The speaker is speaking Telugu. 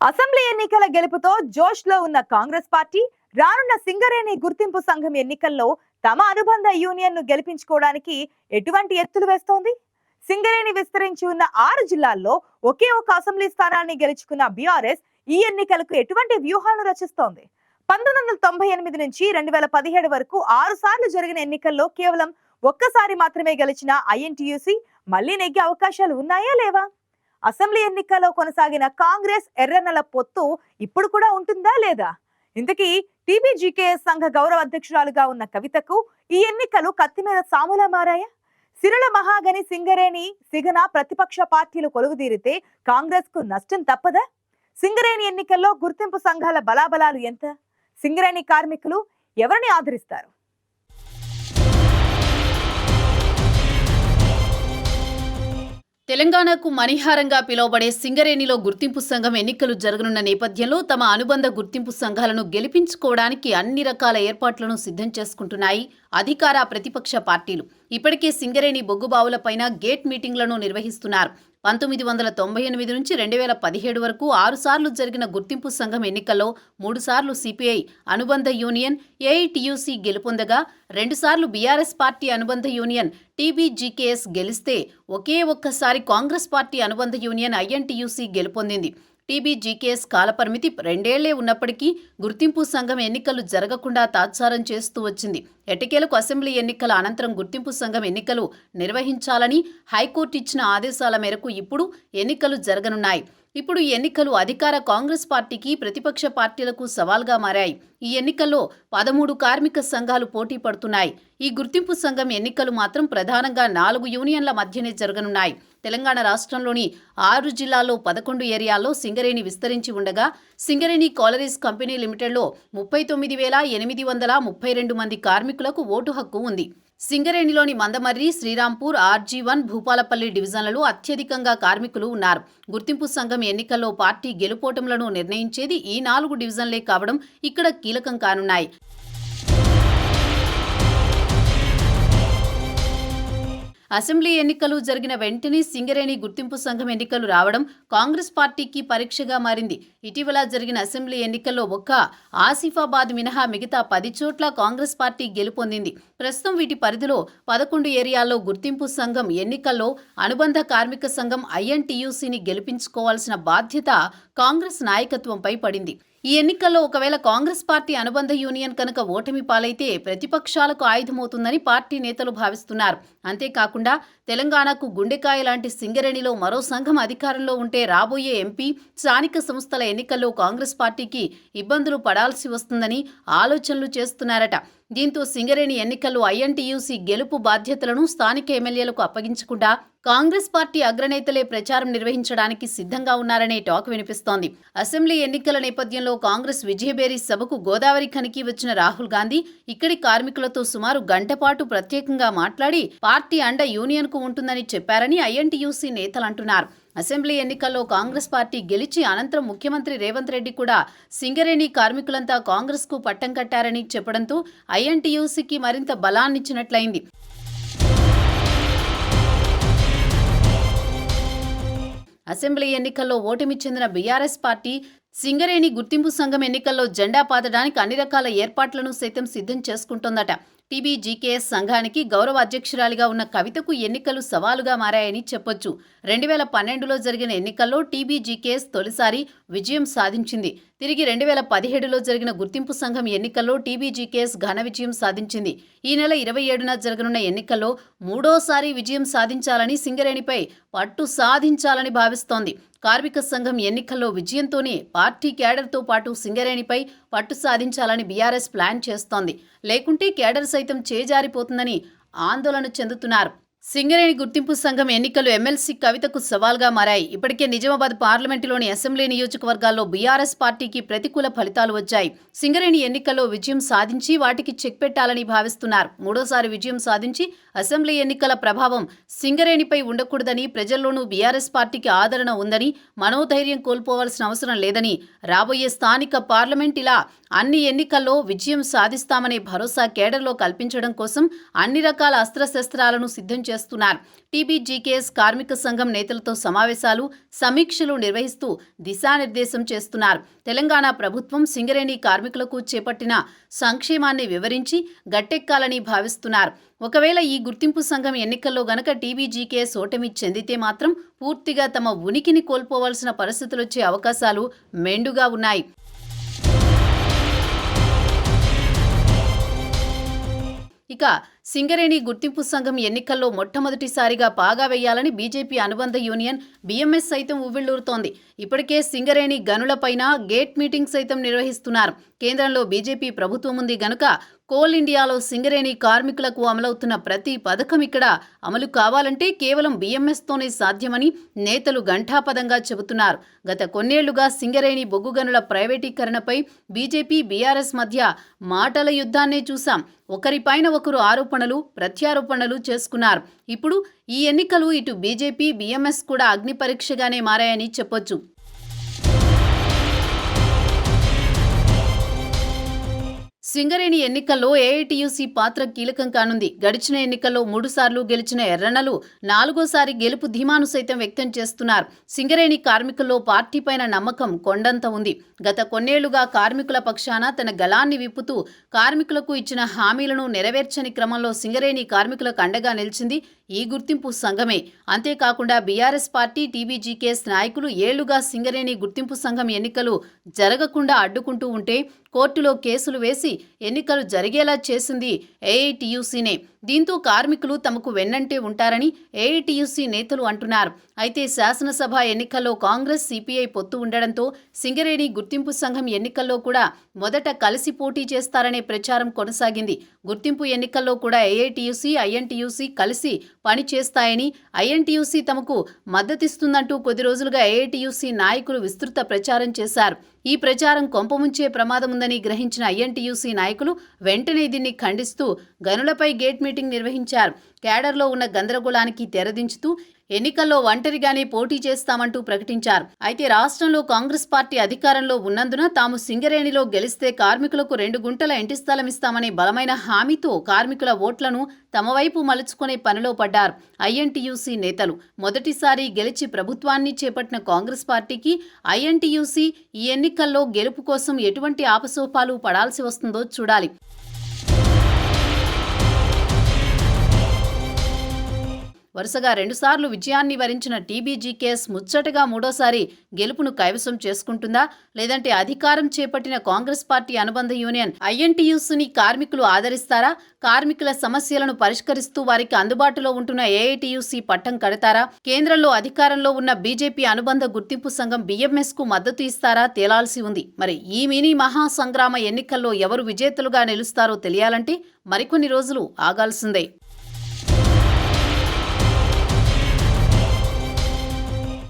అసెంబ్లీ ఎన్నికల గెలుపుతో జోష్లో ఉన్న కాంగ్రెస్ పార్టీ రానున్న సింగరేణి గుర్తింపు సంఘం ఎన్నికల్లో తమ అనుబంధ యూనియన్ను గెలిపించుకోవడానికి ఎటువంటి ఎత్తులు వేస్తోంది? సింగరేణి విస్తరించి ఉన్న ఆరు జిల్లాల్లో ఒకే ఒక అసెంబ్లీ స్థానాన్ని గెలుచుకున్న బీఆర్ఎస్ ఈ ఎన్నికలకు ఎటువంటి వ్యూహాలను రచిస్తోంది? పంతొమ్మిది వందల తొంభై ఎనిమిది నుంచి రెండు వేల పదిహేడు వరకు ఆరు సార్లు జరిగిన ఎన్నికల్లో కేవలం ఒక్కసారి మాత్రమే గెలిచిన ఐఎన్టీయూసీ మళ్ళీ నెగ్గే అవకాశాలు ఉన్నాయా లేవా? అసెంబ్లీ ఎన్నికల్లో కొనసాగిన కాంగ్రెస్ ఎర్రనల పొత్తు ఇప్పుడు కూడా ఉంటుందా లేదా? ఇంతకీ టీబీజీకేఎస్ సంఘ గౌరవ అధ్యక్షురాలుగా ఉన్న కవితకు ఈ ఎన్నికలు కత్తి మీద సాములా మారాయా? సిరుల మహాగని సింగరేణి సిగన ప్రతిపక్ష పార్టీలు కొలువుదీరితే కాంగ్రెస్కు నష్టం తప్పదా? సింగరేణి ఎన్నికల్లో గుర్తింపు సంఘాల బలాబలాలు ఎంత? సింగరేణి కార్మికులు ఎవరిని ఆదరిస్తారు? తెలంగాణకు మణిహారంగా పిలువబడే సింగరేణిలో గుర్తింపు సంఘం ఎన్నికలు జరగనున్న నేపథ్యంలో తమ అనుబంధ గుర్తింపు సంఘాలను గెలిపించుకోవడానికి అన్ని రకాల ఏర్పాట్లను సిద్ధం చేసుకుంటున్నాయి అధికార ప్రతిపక్ష పార్టీలు. ఇప్పటికే సింగరేణి బొగ్గుబావులపైన గేట్ మీటింగ్లను నిర్వహిస్తున్నారు. పంతొమ్మిది వందల తొంభై ఎనిమిది నుంచి రెండు వేల పదిహేడు వరకు ఆరుసార్లు జరిగిన గుర్తింపు సంఘం ఎన్నికల్లో మూడుసార్లు సిపిఐ అనుబంధ యూనియన్ ఏఐటియుసి గెలుపొందగా రెండుసార్లు బీఆర్ఎస్ పార్టీ అనుబంధ యూనియన్ టీబీజీకేఎస్ గెలిస్తే ఒకే ఒక్కసారి కాంగ్రెస్ పార్టీ అనుబంధ యూనియన్ ఐఎన్టీయూసీ గెలుపొందింది. టీబీజీకేఎస్ కాలపరిమితి రెండేళ్ళే ఉన్నప్పటికీ గుర్తింపు సంఘం ఎన్నికలు జరగకుండా తాత్సారం చేస్తూ వచ్చింది. ఎటకేలకు అసెంబ్లీ ఎన్నికల అనంతరం గుర్తింపు సంఘం ఎన్నికలు నిర్వహించాలని హైకోర్టు ఇచ్చిన ఆదేశాల మేరకు ఇప్పుడు ఎన్నికలు జరగనున్నాయి. ఇప్పుడు ఈ ఎన్నికలు అధికార కాంగ్రెస్ పార్టీకి ప్రతిపక్ష పార్టీలకు సవాల్గా మారాయి. ఈ ఎన్నికల్లో పదమూడు కార్మిక సంఘాలు పోటీ పడుతున్నాయి. ఈ గుర్తింపు సంఘం ఎన్నికలు మాత్రం ప్రధానంగా నాలుగు యూనియన్ల మధ్యనే జరగనున్నాయి. తెలంగాణ రాష్ట్రంలోని ఆరు జిల్లాల్లో పదకొండు ఏరియాల్లో సింగరేణి విస్తరించి ఉండగా సింగరేణి కాలరీస్ కంపెనీ లిమిటెడ్లో ముప్పై తొమ్మిది వేల ఎనిమిది వందల ముప్పై రెండు మంది కార్మికులకు ఓటు హక్కు ఉంది. సింగరేణిలోని మందమర్రి శ్రీరాంపూర్ ఆర్జీ వన్ భూపాలపల్లి డివిజన్లలో అత్యధికంగా కార్మికులు ఉన్నారు. గుర్తింపు సంఘం ఎన్నికల్లో పార్టీ గెలుపోటములను నిర్ణయించేది ఈ నాలుగు డివిజన్లే కావడం ఇక్కడ కీలకం కానున్నాయి. అసెంబ్లీ ఎన్నికలు జరిగిన వెంటనే సింగరేణి గుర్తింపు సంఘం ఎన్నికలు రావడం కాంగ్రెస్ పార్టీకి పరీక్షగా మారింది. ఇటీవల జరిగిన అసెంబ్లీ ఎన్నికల్లో ఒక్క ఆసిఫాబాద్ మినహా మిగతా పది చోట్ల కాంగ్రెస్ పార్టీ గెలుపొందింది. ప్రస్తుతం వీటి పరిధిలో పదకొండు ఏరియాల్లో గుర్తింపు సంఘం ఎన్నికల్లో అనుబంధ కార్మిక సంఘం ఐఎన్టీయూసీని గెలిపించుకోవాల్సిన బాధ్యత కాంగ్రెస్ నాయకత్వంపై పడింది. ఈ ఎన్నికల్లో ఒకవేళ కాంగ్రెస్ పార్టీ అనుబంధ యూనియన్ కనుక ఓటమి పాలైతే ప్రతిపక్షాలకు ఆయుధమవుతుందని పార్టీ నేతలు భావిస్తున్నారు. అంతేకాకుండా తెలంగాణకు గుండెకాయ లాంటి సింగరేణిలో మరో సంఘం అధికారంలో ఉంటే రాబోయే ఎంపీ స్థానిక సంస్థల ఎన్నికల్లో కాంగ్రెస్ పార్టీకి ఇబ్బందులు పడాల్సి వస్తుందని ఆలోచనలు చేస్తున్నారట. దీంతో సింగరేణి ఎన్నికల్లో ఐఎన్టీయూసీ గెలుపు బాధ్యతలను స్థానిక ఎమ్మెల్యేలకు అప్పగించకుండా కాంగ్రెస్ పార్టీ అగ్రనేతలే ప్రచారం నిర్వహించడానికి సిద్ధంగా ఉన్నారనే టాక్ వినిపిస్తోంది. అసెంబ్లీ ఎన్నికల నేపథ్యంలో కాంగ్రెస్ విజయబేరి సభకు గోదావరి ఖనికి వచ్చిన రాహుల్ గాంధీ ఇక్కడి కార్మికులతో సుమారు గంటపాటు ప్రత్యేకంగా మాట్లాడి పార్టీ అండ యూనియన్కు ఉంటుందని చెప్పారని ఐఎన్టీయూసీ నేతలు అంటున్నారు. అసెంబ్లీ ఎన్నికల్లో కాంగ్రెస్ పార్టీ గెలిచి అనంతరం ముఖ్యమంత్రి రేవంత్ రెడ్డి కూడా సింగరేణి కార్మికులంతా కాంగ్రెస్కు పట్టం కట్టారని చెప్పడంతో ఐఎన్టీయూసీకి మరింత బలాన్నిచ్చినట్లయింది. అసెంబ్లీ ఎన్నికల్లో ఓటమి చెందిన బీఆర్ఎస్ పార్టీ సింగరేణి గుర్తింపు సంఘం ఎన్నికల్లో జెండా పాతడానికి అన్ని రకాల ఏర్పాట్లను సైతం సిద్ధం చేసుకుంటోందట. టీబీజీకేఎస్ సంఘానికి గౌరవ అధ్యక్షురాలిగా ఉన్న కవితకు ఎన్నికలు సవాలుగా మారాయని చెప్పొచ్చు. రెండు వేల పన్నెండులో జరిగిన ఎన్నికల్లో టీబీజీకేఎస్ తొలిసారి విజయం సాధించింది. తిరిగి రెండు వేల పదిహేడులో జరిగిన గుర్తింపు సంఘం ఎన్నికల్లో టీబీజీకేఎస్ ఘన విజయం సాధించింది. ఈ నెల ఇరవై ఏడున జరగనున్న ఎన్నికల్లో మూడోసారి విజయం సాధించాలని సింగరేణిపై పట్టు సాధించాలని భావిస్తోంది. కార్మిక సంఘం ఎన్నికల్లో విజయంతోనే పార్టీ కేడర్తో పాటు సింగరేణిపై పట్టు సాధించాలని బీఆర్ఎస్ ప్లాన్ చేస్తోంది. లేకుంటే కేడర్ సైతం చేజారిపోతుందని ఆందోళన చెందుతున్నారు. సింగరేణి గుర్తింపు సంఘం ఎన్నికలు ఎమ్మెల్సీ కవితకు సవాల్గా మారాయి. ఇప్పటికే నిజామాబాద్ పార్లమెంటులోని అసెంబ్లీ నియోజకవర్గాల్లో బీఆర్ఎస్ పార్టీకి ప్రతికూల ఫలితాలు వచ్చాయి. సింగరేణి ఎన్నికల్లో విజయం సాధించి వాటికి చెక్ పెట్టాలని భావిస్తున్నారు. మూడోసారి విజయం సాధించి అసెంబ్లీ ఎన్నికల ప్రభావం సింగరేణిపై ఉండకూడదని ప్రజల్లోనూ బీఆర్ఎస్ పార్టీకి ఆదరణ ఉందని మనోధైర్యం కోల్పోవాల్సిన అవసరం లేదని రాబోయే స్థానిక పార్లమెంట్ ఇలా అన్ని ఎన్నికల్లో విజయం సాధిస్తామనే భరోసా కేడర్లో కల్పించడం కోసం అన్ని రకాల అస్త్రశస్త్రాలను సిద్ధం చేస్తున్నారు. టీబీజీకేఎస్ కార్మిక సంఘం నేతలతో సమావేశాలు సమీక్షలు నిర్వహిస్తూ దిశానిర్దేశం చేస్తున్నారు. తెలంగాణ ప్రభుత్వం సింగరేణి కార్మికులకు చేపట్టిన సంక్షేమాన్ని వివరించి గట్టెక్కాలని భావిస్తున్నారు. ఒకవేళ ఈ గుర్తింపు సంఘం ఎన్నికల్లో గనక టీబీజీకేఎస్ ఓటమి చెందితే మాత్రం పూర్తిగా తమ ఉనికిని కోల్పోవాల్సిన పరిస్థితులొచ్చే అవకాశాలు మెండుగా ఉన్నాయి. ఇక సింగరేణి గుర్తింపు సంఘం ఎన్నికల్లో మొట్టమొదటిసారిగా పాగా వేయాలని బీజేపీ అనుబంధ యూనియన్ బీఎంఎస్ సైతం ఉవ్విళ్ళూరుతోంది ఇప్పటికే సింగరేణి గనులపైన గేట్ మీటింగ్ సైతం నిర్వహిస్తున్నారు. కేంద్రంలో బీజేపీ ప్రభుత్వం ఉంది గనుక కోల్ ఇండియాలో సింగరేణి కార్మికులకు అమలవుతున్న ప్రతి పథకం ఇక్కడ అమలు కావాలంటే కేవలం బీఎంఎస్తోనే సాధ్యమని నేతలు ఘంటాపదంగా చెబుతున్నారు. గత కొన్నేళ్ళుగా సింగరేణి బొగ్గు గనుల ప్రైవేటీకరణపై బీజేపీ బీఆర్ఎస్ మధ్య మాటల యుద్ధాన్నే చూశాం. ఒకరిపైన ఒకరు ఆరోపణ ఆరోపణలు ప్రత్యారోపణలు చేసుకున్నారు. ఇప్పుడు ఈ ఎన్నికలు ఇటు బీజేపీ బీఎంఎస్ కూడా అగ్ని పరీక్షగానే మారాయని చెప్పొచ్చు. సింగరేణి ఎన్నికల్లో ఏఐటీయూసీ పాత్ర కీలకం కానుంది. గడిచిన ఎన్నికల్లో మూడుసార్లు గెలిచిన ఎర్రన్నలు నాలుగోసారి గెలుపు ధీమాను సైతం వ్యక్తం చేస్తున్నారు. సింగరేణి కార్మికుల్లో పార్టీపైన నమ్మకం కొండంత ఉంది. గత కొన్నేళ్ళుగా కార్మికుల పక్షాన తన గలాన్ని విప్పుతూ కార్మికులకు ఇచ్చిన హామీలను నెరవేర్చని క్రమంలో సింగరేణి కార్మికులకు అండగా నిలిచింది ఈ గుర్తింపు సంఘమే. అంతేకాకుండా బీఆర్ఎస్ పార్టీ టీబీజీకేఎస్ నాయకులు ఏళ్ళుగా సింగరేణి గుర్తింపు సంఘం ఎన్నికలు జరగకుండా అడ్డుకుంటూ ఉంటే కోర్టులో కేసులు వేసి ఎన్నికలు జరిగేలా చేసింది ఏఐటీయూసీనే. దీంతో కార్మికులు తమకు వెన్నంటే ఉంటారని ఏఐటీయూసీ నేతలు అంటున్నారు. అయితే శాసనసభ ఎన్నికల్లో కాంగ్రెస్ సిపిఐ పొత్తు ఉండడంతో సింగరేణి గుర్తింపు సంఘం ఎన్నికల్లో కూడా మొదట కలిసి పోటీ చేస్తారనే ప్రచారం కొనసాగింది. గుర్తింపు ఎన్నికల్లో కూడా ఏఐటీయూసీ ఐఎన్టీయూసీ కలిసి పని చేస్తాయని ఐఎన్టీయూసీ తమకు మద్దతిస్తుందంటూ కొద్ది రోజులుగా ఏఐటీయూసీ నాయకులు విస్తృత ప్రచారం చేశారు. ఈ ప్రచారం కొంపముంచే ప్రమాదం ఉందని గ్రహించిన ఐఎన్టీయూసీ నాయకులు వెంటనే దీన్ని ఖండిస్తూ గనులపై గేట్ మీటింగ్ నిర్వహించారు. కేడర్లో ఉన్న గందరగోళానికి తెరదించుతూ ఎన్నికల్లో ఒంటరిగానే పోటీ చేస్తామంటూ ప్రకటించారు. అయితే రాష్ట్రంలో కాంగ్రెస్ పార్టీ అధికారంలో ఉన్నందున తాము సింగరేణిలో గెలిస్తే కార్మికులకు రెండు గుంటల ఇంటి స్థలం ఇస్తామనే బలమైన హామీతో కార్మికుల ఓట్లను తమ వైపు మలుచుకునే పనిలో పడ్డారు ఐఎన్టీయూసీ నేతలు. మొదటిసారి గెలిచి ప్రభుత్వాన్ని చేపట్టిన కాంగ్రెస్ పార్టీకి ఐఎన్టీయూసీ ఈ ఎన్నికల్లో గెలుపు కోసం ఎటువంటి ఆపసోపాలు పడాల్సి వస్తుందో చూడాలి. వరుసగా రెండుసార్లు విజయాన్ని వరించిన టీబీజీకేఎస్ ముచ్చటగా మూడోసారి గెలుపును కైవసం చేసుకుంటుందా? లేదంటే అధికారం చేపట్టిన కాంగ్రెస్ పార్టీ అనుబంధ యూనియన్ ఐఎన్టీయూసీని కార్మికులు ఆదరిస్తారా? కార్మికుల సమస్యలను పరిష్కరిస్తూ వారికి అందుబాటులో ఉంటున్న ఏఐటీయూసీ పట్టం కడతారా? కేంద్రంలో అధికారంలో ఉన్న బీజేపీ అనుబంధ గుర్తింపు సంఘం బీఎంఎస్కు మద్దతు ఇస్తారా? తేలాల్సి ఉంది. మరి ఈ మినీ మహాసంగ్రామ ఎన్నికల్లో ఎవరు విజేతలుగా నిలుస్తారో తెలియాలంటే మరికొన్ని రోజులు ఆగాల్సిందే.